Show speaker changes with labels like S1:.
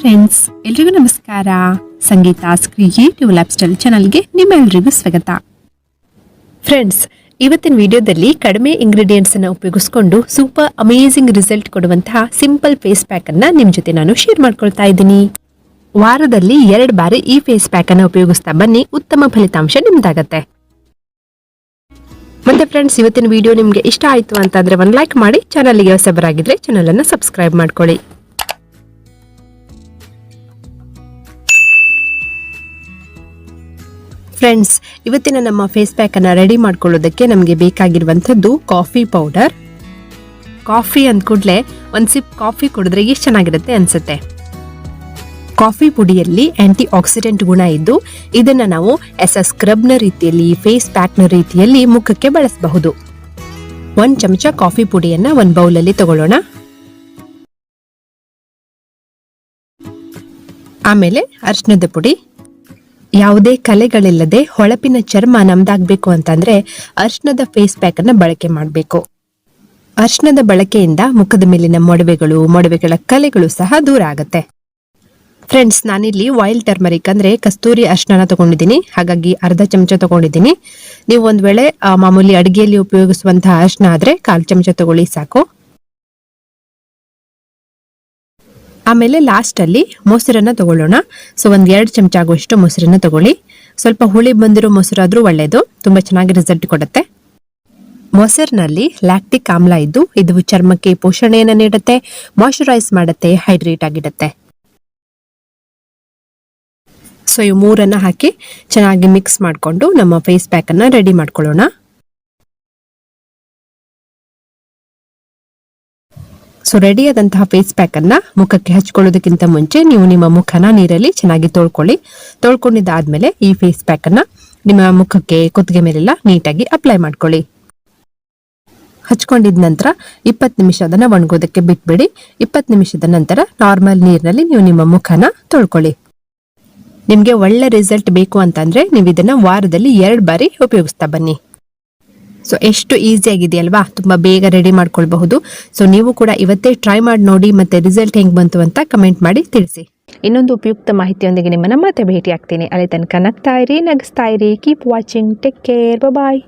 S1: Friends ಎಲ್ರಿಗೂ ನಮಸ್ಕಾರ. ಸಂಗೀತಾಸ್ creative life style ಚಾನಲ್ಗೆ ನಿಮ್ಮೆಲ್ಲರಿಗೂ ಸ್ವಾಗತ. ಫ್ರೆಂಡ್ಸ್ ಇವತ್ತಿನ ವಿಡಿಯೋದಲ್ಲಿ ಕಡಿಮೆ ಇಂಗ್ರೀಡಿಯೆಂಟ್ಸ್ ಅನ್ನ ಉಪಯೋಗಿಸ್ಕೊಂಡು ಸೂಪರ್ ಅಮೇಝಿಂಗ್ ರಿಸಲ್ಟ್ ಕೊಡುವಂತಹ ಸಿಂಪಲ್ ಫೇಸ್ ಪ್ಯಾಕ್ ಅನ್ನ ನಿಮ್ ಜೊತೆ ನಾನು ಶೇರ್ ಮಾಡ್ಕೊಳ್ತಾ ಇದ್ದೀನಿ. ವಾರದಲ್ಲಿ ಎರಡು ಬಾರಿ ಈ ಫೇಸ್ ಪ್ಯಾಕ್ ಅನ್ನ ಉಪಯೋಗಿಸ್ತಾ ಬನ್ನಿ, ಉತ್ತಮ ಫಲಿತಾಂಶ ನಿಮ್ದಾಗತ್ತೆ. ಮತ್ತೆ ಫ್ರೆಂಡ್ಸ್ ಇವತ್ತಿನ ವಿಡಿಯೋ ನಿಮ್ಗೆ ಇಷ್ಟ ಆಯ್ತು ಅಂತಂದ್ರೆ ಒಂದು ಲೈಕ್ ಮಾಡಿ ಚಾನಲ್ಗೆ ಹೊಸಬರಾಗಿದ್ರೆ ಚಾನಲ್ ಅನ್ನ ಸಬ್ಸ್ಕ್ರೈಬ್ ಮಾಡ್ಕೊಳ್ಳಿ. ಫ್ರೆಂಡ್ಸ್ ಇವತ್ತಿನ ನಮ್ಮ ಫೇಸ್ ಪ್ಯಾಕ್ ಅನ್ನ ರೆಡಿ ಮಾಡ್ಕೊಳ್ಳೋದಕ್ಕೆ ನಮಗೆ ಬೇಕಾಗಿರುವಂಥದ್ದು ಕಾಫಿ ಪೌಡರ್ ಕಾಫಿ ಅಂದ ಕೂಡಲೇ ಒಂದು ಸಿಪ್ ಕಾಫಿ ಕುಡಿದ್ರೆ ಎಷ್ಟು ಚೆನ್ನಾಗಿರುತ್ತೆ ಅನ್ಸುತ್ತೆ? ಕಾಫಿ ಪುಡಿಯಲ್ಲಿ ಆಂಟಿ ಆಕ್ಸಿಡೆಂಟ್ ಗುಣ ಇದ್ದು, ಇದನ್ನ ನಾವು ಎಸ್ ಎ ಸ್ಕ್ರಬ್ನ ರೀತಿಯಲ್ಲಿ ಫೇಸ್ ಪ್ಯಾಕ್ನ ರೀತಿಯಲ್ಲಿ ಮುಖಕ್ಕೆ ಬಳಸಬಹುದು. ಒಂದು ಚಮಚ ಕಾಫಿ ಪುಡಿಯನ್ನು ಒಂದು ಬೌಲಲ್ಲಿ ತಗೊಳ್ಳೋಣ. ಆಮೇಲೆ ಅರ್ಶಿನದ ಪುಡಿ. ಯಾವುದೇ ಕಲೆಗಳಿಲ್ಲದೆ ಹೊಳಪಿನ ಚರ್ಮ ನಮ್ದಾಗ್ಬೇಕು ಅಂತಂದ್ರೆ ಅರ್ಶನದ ಫೇಸ್ ಪ್ಯಾಕ್ ಅನ್ನ ಬಳಕೆ ಮಾಡಬೇಕು. ಅರ್ಶನದ ಬಳಕೆಯಿಂದ ಮುಖದ ಮೇಲಿನ ಮೊಡವೆಗಳು, ಮೊಡವೆಗಳ ಕಲೆಗಳು ಸಹ ದೂರ ಆಗುತ್ತೆ. ಫ್ರೆಂಡ್ಸ್ ನಾನಿಲ್ಲಿ ವೈಲ್ಡ್ ಟರ್ಮರಿಕ್ ಅಂದ್ರೆ ಕಸ್ತೂರಿ ಅರ್ಶನ ತಗೊಂಡಿದ್ದೀನಿ. ಹಾಗಾಗಿ ಅರ್ಧ ಚಮಚ ತಗೊಂಡಿದ್ದೀನಿ. ನೀವು ಒಂದ್ ವೇಳೆ ಮಾಮೂಲಿ ಅಡಿಗೆಯಲ್ಲಿ ಉಪಯೋಗಿಸುವಂತಹ ಅರ್ಶನ ಆದ್ರೆ ಕಾಲು ಚಮಚ ತಗೊಳ್ಳಿ ಸಾಕು. ಆಮೇಲೆ ಲಾಸ್ಟ್ ಅಲ್ಲಿ ಮೊಸರನ್ನ ತಗೊಳ್ಳೋಣ. ಸೊ ಒಂದ್ ಎರಡು ಚಮಚ ಆಗುವಷ್ಟು ಮೊಸರನ್ನ ತಗೊಳ್ಳಿ. ಸ್ವಲ್ಪ ಹುಳಿ ಬಂದಿರೋ ಮೊಸರಾದ್ರೂ ಒಳ್ಳೇದು. ತುಂಬಾ ಚೆನ್ನಾಗಿ ರಿಸಲ್ಟ್ ಕೊಡುತ್ತೆ. ಮೊಸರಿನಲ್ಲಿ ಲ್ಯಾಕ್ಟಿಕ್ ಆಮ್ಲ ಇದ್ದು, ಇದು ಚರ್ಮಕ್ಕೆ ಪೋಷಣೆಯನ್ನು ನೀಡುತ್ತೆ ಮಾಯಶ್ಚರೈಸ್ ಮಾಡುತ್ತೆ ಹೈಡ್ರೇಟ್ ಆಗಿಡುತ್ತೆ. ಸೊ ಇವು ಮೂರನ್ನ ಹಾಕಿ ಚೆನ್ನಾಗಿ ಮಿಕ್ಸ್ ಮಾಡಿಕೊಂಡು ನಮ್ಮ ಫೇಸ್ ಪ್ಯಾಕ್ ಅನ್ನ ರೆಡಿ ಮಾಡ್ಕೊಳ್ಳೋಣ. ಸೊ ರೆಡಿ ಆದಂತಹ ಫೇಸ್ ಪ್ಯಾಕ್ ಅನ್ನ ಮುಖಕ್ಕೆ ಹಚ್ಕೊಳ್ಳೋದಕ್ಕಿಂತ ಮುಂಚೆ ನೀವು ನಿಮ್ಮ ಮುಖನ ನೀರಲ್ಲಿ ಚೆನ್ನಾಗಿ ತೊಳ್ಕೊಳ್ಳಿ. ತೊಳ್ಕೊಂಡಿದ್ದಾದ್ಮೇಲೆ ಈ ಫೇಸ್ ಪ್ಯಾಕ್ ಅನ್ನ ನಿಮ್ಮ ಮುಖಕ್ಕೆ ಕುತ್ತಿಗೆ ಮೇಲೆಲ್ಲ ನೀಟಾಗಿ ಅಪ್ಲೈ ಮಾಡ್ಕೊಳ್ಳಿ. ಹಚ್ಕೊಂಡಿದ ನಂತರ ಇಪ್ಪತ್ತು ನಿಮಿಷ ಅದನ್ನ ಒಣಗೋದಕ್ಕೆ ಬಿಟ್ಬಿಡಿ. ಇಪ್ಪತ್ತು ನಿಮಿಷದ ನಂತರ ನಾರ್ಮಲ್ ನೀರಿನಲ್ಲಿ ನೀವು ನಿಮ್ಮ ಮುಖನ ತೊಳ್ಕೊಳ್ಳಿ. ನಿಮಗೆ ಒಳ್ಳೆ ರಿಸಲ್ಟ್ ಬೇಕು ಅಂತಂದ್ರೆ ನೀವು ಇದನ್ನ ವಾರದಲ್ಲಿ ಎರಡು ಬಾರಿ ಉಪಯೋಗಿಸ್ತಾ ಬನ್ನಿ. ಸೊ ಎಷ್ಟು ಈಸಿ ಆಗಿದೆಯಲ್ವಾ ತುಂಬಾ ಬೇಗ ರೆಡಿ ಮಾಡ್ಕೊಳ್ಬಹುದು. ಸೊ ನೀವು ಕೂಡ ಇವತ್ತೇ ಟ್ರೈ ಮಾಡಿ ನೋಡಿ, ಮತ್ತೆ ರಿಸಲ್ಟ್ ಹೆಂಗೆ ಬಂತು ಅಂತ ಕಮೆಂಟ್ ಮಾಡಿ ತಿಳಿಸಿ. ಇನ್ನೊಂದು ಉಪಯುಕ್ತ ಮಾಹಿತಿಯೊಂದಿಗೆ ನಿಮ್ಮನ್ನ ಮತ್ತೆ ಭೇಟಿ ಆಗ್ತೀನಿ ಅಲ್ಲಿ ತನಕ ನಗ್ತಾ ಇರಿ, ನಗಿಸ್ತಾ ಇರಿ. Keep watching take care bye